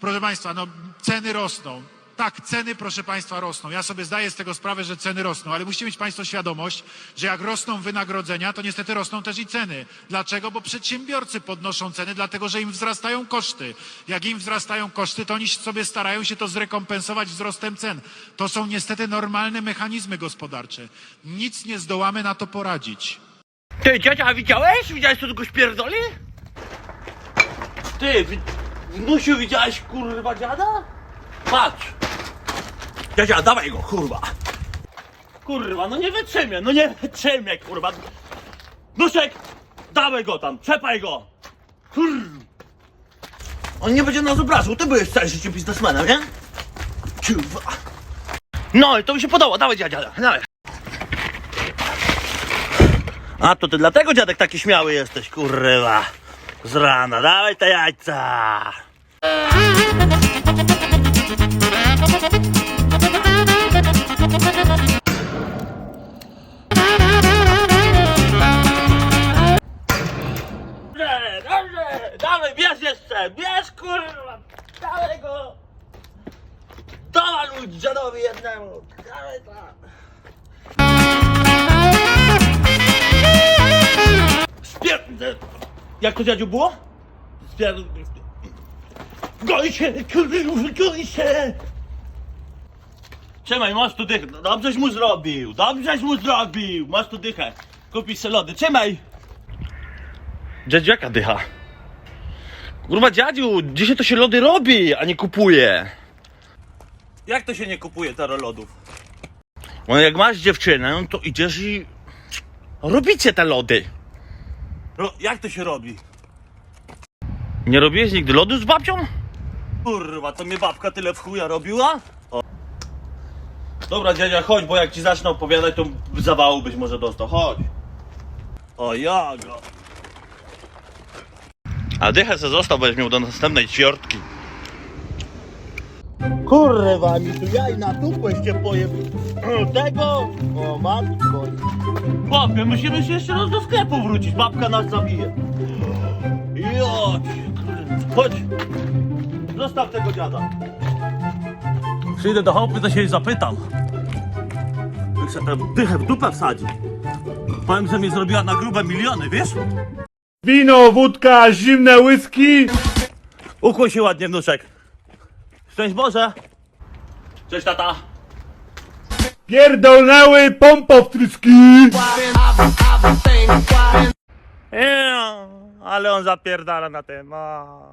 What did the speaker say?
Proszę Państwa, no ceny rosną. Tak, ceny, proszę Państwa, rosną. Ja sobie zdaję z tego sprawę, że ceny rosną, ale musicie mieć Państwo świadomość, że jak rosną wynagrodzenia, to niestety rosną też i ceny. Dlaczego? Bo przedsiębiorcy podnoszą ceny, dlatego że im wzrastają koszty. Jak im wzrastają koszty, to oni sobie starają się to zrekompensować wzrostem cen. To są niestety normalne mechanizmy gospodarcze. Nic nie zdołamy na to poradzić. Ty, dziadzia, widziałeś? Widziałeś, co tylko śpierdoli? Ty, wi- wnusiu, widziałeś, kurwa, dziada? Patrz. Dziadzia, dawaj go, kurwa. Kurwa, no nie wytrzymię, no nie wytrzymię, kurwa. Wnusiek, dawaj go tam, trzepaj go. Kurwa. On nie będzie nas obrażał, ty byłeś całe życie biznesmenem, nie? Kurwa. No, i to mi się podoba, dawaj dziadzia, dawaj. A to ty dlatego dziadek taki śmiały jesteś, kurwa. Z rana, dawaj te jajca. Dobrze, dobrze, dawaj, bierz jeszcze, bierz kurwa, dawaj go. Dawaj dziadowi jednemu, dawaj tam. Jak to dziadziu było? Goi się, kurwa, się! Trzymaj, masz tu dychę. No Dobrześ mu zrobił, dobrześ mu zrobił. Masz tu dychę. Kupisz se lody, trzymaj! Dziadziu, jaka dycha? Kurwa, dziadziu, dzisiaj to się lody robi, a nie kupuje. Jak to się nie kupuje tero lodów? No jak masz dziewczynę, to idziesz i... Robicie te lody. No, jak to się robi? Nie robiłeś nigdy lodu z babcią? Kurwa, to mnie babka tyle w chuja robiła? O. Dobra, dziadzia, chodź, bo jak ci zacznę opowiadać, to zawału być może dostał. Chodź. O. A dychę se został, będziesz miał do następnej ćwiartki. Kurwa, mi tu jaj na tupłeś pojeb... Tego? O, matko. Chłopie, musimy się jeszcze raz do sklepu wrócić, babka nas zabije. Jodź, chodź. Zostaw tego dziada. Przyjdę do chałupy, to się jej zapytam. Chcę tę dychę w dupę wsadzić. Powiem, że mi zrobiła na grube miliony, wiesz? Wino, wódka, zimne whisky. Ukłuj się ładnie, wnuczek. Szczęść Boże. Cześć, tata. Pierdolnęły pompa wtryski. Eee, ale on zapierdala na tym. a.